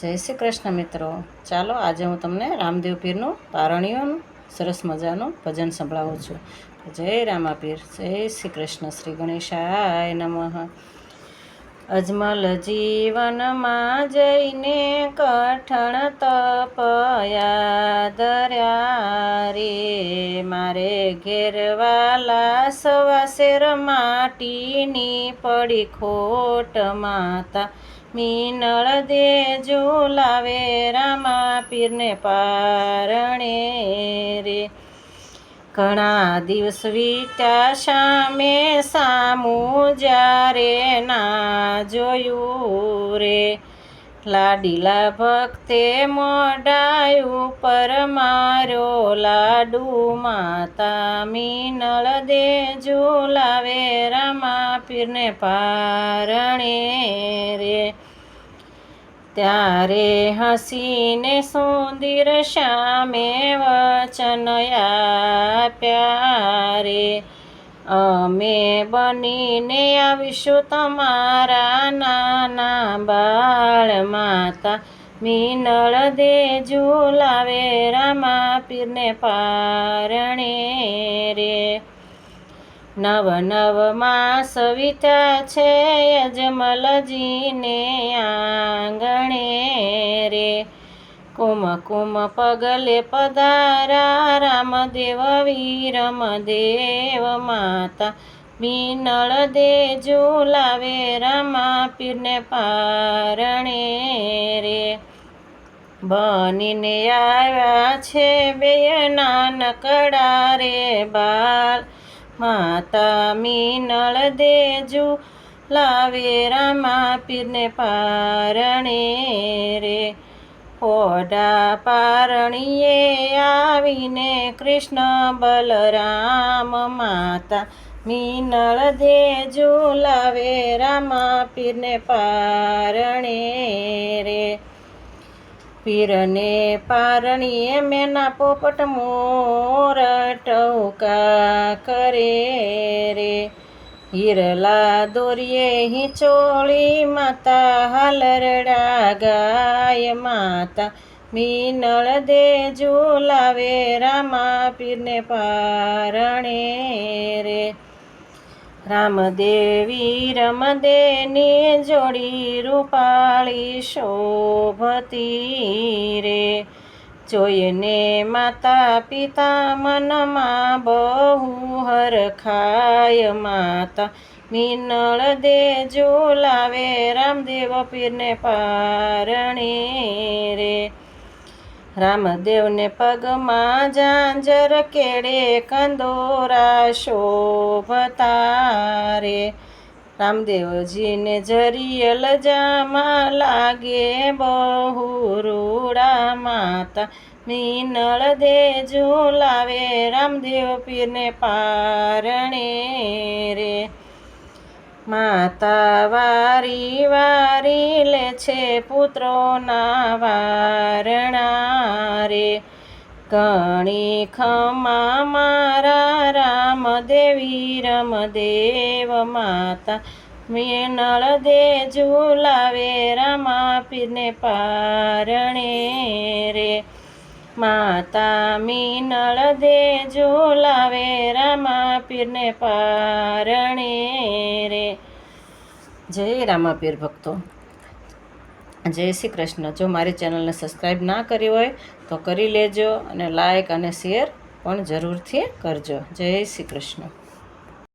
જય શ્રી કૃષ્ણ મિત્રો. ચાલો આજે હું તમને રામદેવ પીરનું પારણીઓનું સરસ મજાનું ભજન સંભળાવું છું. જય રામાપીર, જય શ્રી કૃષ્ણ, શ્રી ગણેશાય નમઃ. અજમલ જીવનમાં જઈને કઠણ તપયા દર્યા રે. મારે ઘેરવાલા સવાસેર માટીની પડી ખોટ માતા મીનળ દેજો લાવે રામા પીરને પારણે રે. ઘણા દિવસ વીત્યા સામે સામું જ્યારે ના જોયું રે. લાડીલા ભક્તે મોડાયું પર મારો લાડુ માતા મીનળ દે લાવે રામા પીરને પારણે રે. ત્યારે હસીને સુંદર શ્યામે વચન પ્યારે અમે બનીને આવીશું તમારા નાના બાળ માતા. મીનળ દે ઝુલાવે રામા પીરને પારણે રે. નવ નવ સવિતા છે યજમલજીને આંગણે રે. કુમ કુમ પગલે પધારા રામદેવ વીરમ દેવ માતા. મીનળ દે ઝુલાવે રમા પીરને પારણે રે. બનીને આવ્યા છે બે નાનકડા રે બાળ માતા મીનળ દેજુ, લાવે રામા પીરને પારણે રે. ઓડા પારણીએ આવીને કૃષ્ણ બલરામ માતા મીનળ દેજુ, લાવે રામા પીરને પારણે રે. પીરને પારણીએ મેના પોપટ મોર ટૌકા કરે રે? હિરલા દોરીએ હિચોળી માતા, હાલરડા ગાય માતા. મીનળ દે ઝુલાવે રામા પીરને પારણે રે. રામદેવી રમદેની જોડી રૂપાળી શોભતી રે. જોઈને માતા પિતા મનમાં બહુ હરખાય માતા. મીનળ દે લાવે રામદેવ પીરને પારણે રે. રામદેવને પગમાં જાંજર કેળે, કંદોરા શોભતા રે. રામદેવજીને જરિયલ જામાં લાગે બહુ રૂડા માતા. મીનળ દેજો લાવે રામદેવ પીરને પારણે રે. માતા વારી વારી લે છે પુત્રોના વારણા રે. ઘણી ખમા મારા રામદેવી રમદેવ માતા. મીનળ દે ઝુલાવે રામા પીને પારણે રે. માતા મીનળ દે ઝુલાવે રામા પીરને પારણે રે. જય રામા પીર ભક્તો. જય શ્રી કૃષ્ણ. જો મારી ચેનલને સબસ્ક્રાઈબ ના કરી હોય, તો કરી લેજો અને લાઇક અને શેર પણ જરૂરથી કરજો. જય શ્રી કૃષ્ણ.